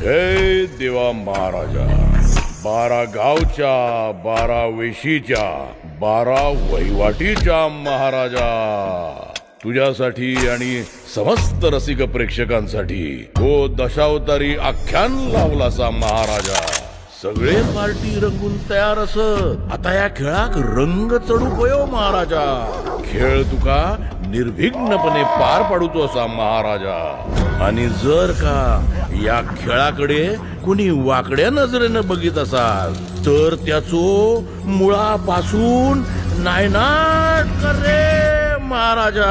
जय देवा महाराजा बारा गावच्या बारा वेशीच्या बारा वहिवाटीच्या महाराजा तुझ्यासाठी आणि समस्त रसिक प्रेक्षकांसाठी तो दशावतारी आख्यान लावलासा महाराजा. सगळे पार्टी रंगून तयार असत. आता या खेळाक रंग चढू पयो महाराजा. खेळ तुका निर्विघ्नपणे पार पाडूचो असा महाराजा. आणि जर का या खेळाकडे कुणी वाकड्या नजरेनं बघित असाल तर त्याचो मुळापासून नायनाट करे रे महाराजा.